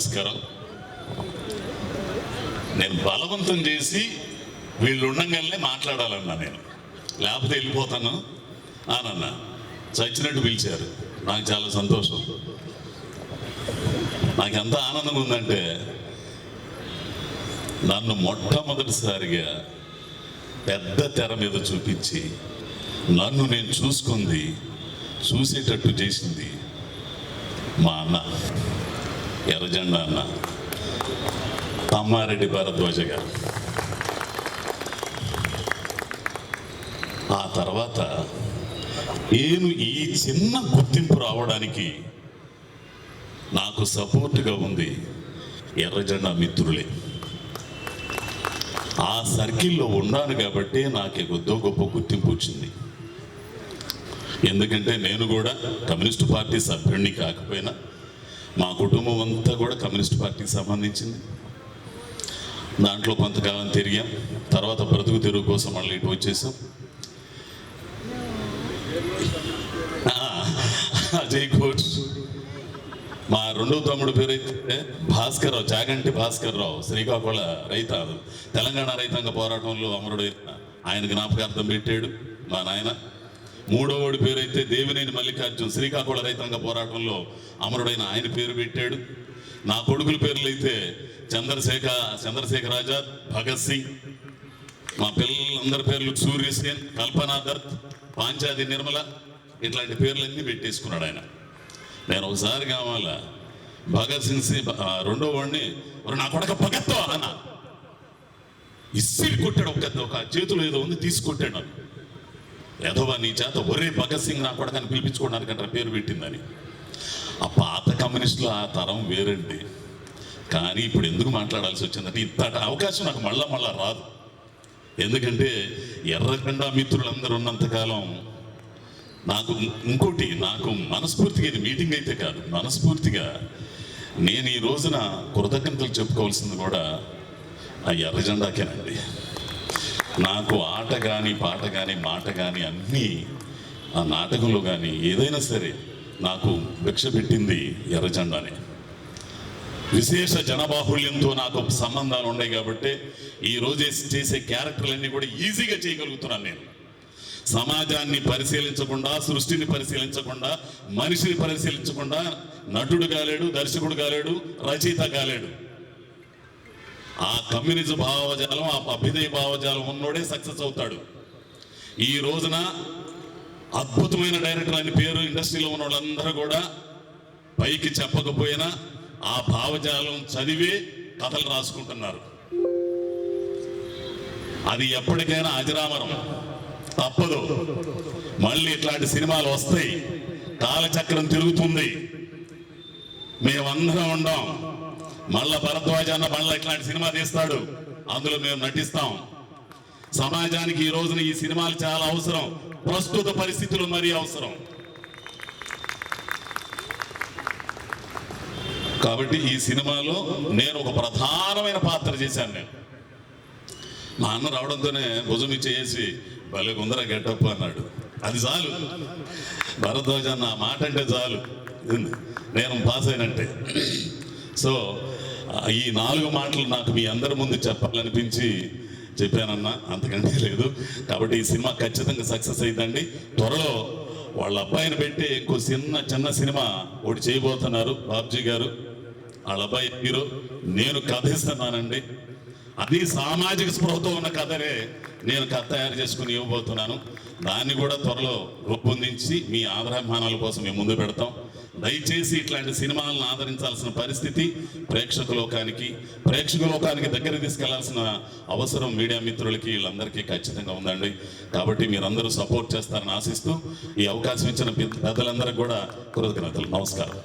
నమస్కారం. నేను బలవంతం చేసి వీళ్ళు ఉండగానే మాట్లాడాలన్నా నేను. లేకపోతే వెళ్ళిపోతాను ఆనన్న చచ్చినట్టు పిలిచారు. నాకు చాలా సంతోషం. నాకు ఎంత ఆనందంగా ఉందంటే నన్ను మొట్టమొదటిసారిగా పెద్ద తెర మీద చూపించి నన్ను నేను చూసుకుంది చూసేటట్టు చేసింది మా అన్న. ఎర్రజెండా అన్న. తమ్మారెడ్డి భారద్వాజ గారు. ఆ తర్వాత నేను ఈ చిన్న గుర్తింపు రావడానికి నాకు సపోర్ట్గా ఉంది ఎర్రజెండా మిత్రులే. ఆ సర్కిల్లో ఉన్నాను కాబట్టి నాకు కొద్దో గొప్ప గుర్తింపు వచ్చింది. ఎందుకంటే నేను కూడా కమ్యూనిస్ట్ పార్టీ సభ్యుడిని కాకపోయినా మా కుటుంబం అంతా కూడా కమ్యూనిస్ట్ పార్టీకి సంబంధించింది. దాంట్లో కొంతకాలం తిరిగాం. తర్వాత బ్రతుకు తెరుగు కోసం మళ్ళీ ఇటు వచ్చేసాం. అజయ్ ఘోష్ మా రెండో తమ్ముడు పేరు అయితే భాస్కర్ రావు జాగంటి భాస్కర్ రావు శ్రీకాకుళ రైత తెలంగాణ రైతాంగ పోరాటంలో అమరుడైన ఆయన జ్ఞాపకార్థం పెట్టాడు మా నాయన. మూడోవాడి పేరు అయితే దేవినేని మల్లికార్జున్. శ్రీకాకుళ రైతాంగ పోరాటంలో అమరుడైన ఆయన పేరు పెట్టాడు. నా కొడుకుల పేర్లు అయితే చంద్రశేఖర్ చంద్రశేఖర్ ఆజాద్ భగత్ సింగ్. మా పిల్లలందరి పేర్లు సూర్యసేన్ కల్పనా దత్ పాంచాది నిర్మల ఇట్లాంటి పేర్లన్నీ పెట్టేసుకున్నాడు ఆయన. నేను ఒకసారి కావాలా? భగత్ సింగ్ సి- రెండో వాడిని నా కొడక భగత్తో అన్న ఇస్సిరి కొట్టాడు ఒక ఒక చేతులు ఏదో ఉంది తీసుకొట్టాడు ఎదవా నీ చేత ఒరే భగత్ సింగ్ నా కొడకని పిలిపించుకోవడానికి అంటారు పేరు పెట్టిందని. ఆ పాత కమ్యూనిస్టులు ఆ తరం వేరండి. కానీ ఇప్పుడు ఎందుకు మాట్లాడాల్సి వచ్చిందంటే ఇంత అవకాశం నాకు మళ్ళా మళ్ళా రాదు. ఎందుకంటే ఎర్రకండా మిత్రులందరూ ఉన్నంతకాలం నాకు ఇంకోటి నాకు మనస్ఫూర్తిగా ఇది మీటింగ్ అయితే కాదు. మనస్ఫూర్తిగా నేను ఈ రోజున కృతజ్ఞతలు చెప్పుకోవాల్సింది కూడా ఆ ఎర్ర జెండాకేనండి. నాకు ఆట కానీ పాట కానీ మాట కానీ అన్నీ ఆ నాటకంలో కానీ ఏదైనా సరే నాకు భిక్ష పెట్టింది ఎర్రజెండానే. విశేష జనబాహుళ్యంతో నాకు సంబంధాలు ఉన్నాయి కాబట్టి ఈ రోజు చేసే క్యారెక్టర్లన్నీ కూడా ఈజీగా చేయగలుగుతున్నాను నేను. సమాజాన్ని పరిశీలించకుండా సృష్టిని పరిశీలించకుండా మనిషిని పరిశీలించకుండా నటుడు కాలేడు దర్శకుడు కాలేడు రచయిత కాలేడు. ఆ కమ్యూనిజం భావజాలం ఆ అభ్యుదయ భావజాలం ఉన్నోడే సక్సెస్ అవుతాడు. ఈ రోజున అద్భుతమైన డైరెక్టర్ అని పేరు ఇండస్ట్రీలో ఉన్న వాళ్ళందరూ కూడా పైకి చెప్పకపోయినా ఆ భావజాలం చదివే కథలు రాసుకుంటున్నారు. అది ఎప్పటికైనా అజరామరం. తప్పదు. మళ్ళీ ఇట్లాంటి సినిమాలు వస్తాయి. కాలచక్రం తిరుగుతుంది. మేమందరం ఉండం. మళ్ళా భరద్వాజ అన్న మళ్ళీ ఇట్లాంటి సినిమా తీస్తాడు. అందులో మేము నటిస్తాం. సమాజానికి ఈ రోజున ఈ సినిమాలు చాలా అవసరం. ప్రస్తుత పరిస్థితులు మరీ అవసరం. కాబట్టి ఈ సినిమాలో నేను ఒక ప్రధానమైన పాత్ర చేశాను నేను. మా అన్న రావడంతోనే భుజం ఇచ్చేసి భలే గుందర గెటప్ అన్నాడు. అది చాలు. భరద్వాజ అన్న మాట అంటే చాలు. నేను పాస్ అయినట్టే. సో ఈ నాలుగు మాటలు నాకు మీ అందరి ముందు చెప్పాలనిపించి చెప్పానన్నా అంతకంటే లేదు. కాబట్టి ఈ సినిమా ఖచ్చితంగా సక్సెస్ అయిందండి. త్వరలో వాళ్ళ అబ్బాయిని పెట్టి ఇంకో చిన్న చిన్న సినిమా ఒకటి చేయబోతున్నారు బాబ్జీ గారు. వాళ్ళ అబ్బాయి హీరో. నేను కథ ఇస్తున్నానండి అది సామాజిక స్పృహతో ఉన్న కథనే నేను కథ తయారు చేసుకుని ఇవ్వబోతున్నాను. దాన్ని కూడా త్వరలో రూపొందించి మీ ఆదరాభిమానాల కోసం మేము ముందు పెడతాం. దయచేసి ఇట్లాంటి సినిమాలను ఆదరించాల్సిన పరిస్థితి ప్రేక్షక లోకానికి ప్రేక్షక లోకానికి దగ్గర తీసుకెళ్ళాల్సిన అవసరం మీడియా మిత్రులకి వీళ్ళందరికీ ఖచ్చితంగా ఉందండి. కాబట్టి మీరందరూ సపోర్ట్ చేస్తారని ఆశిస్తూ ఈ అవకాశం ఇచ్చిన పెద్దలందరికీ కూడా కృతజ్ఞతలు. నమస్కారం.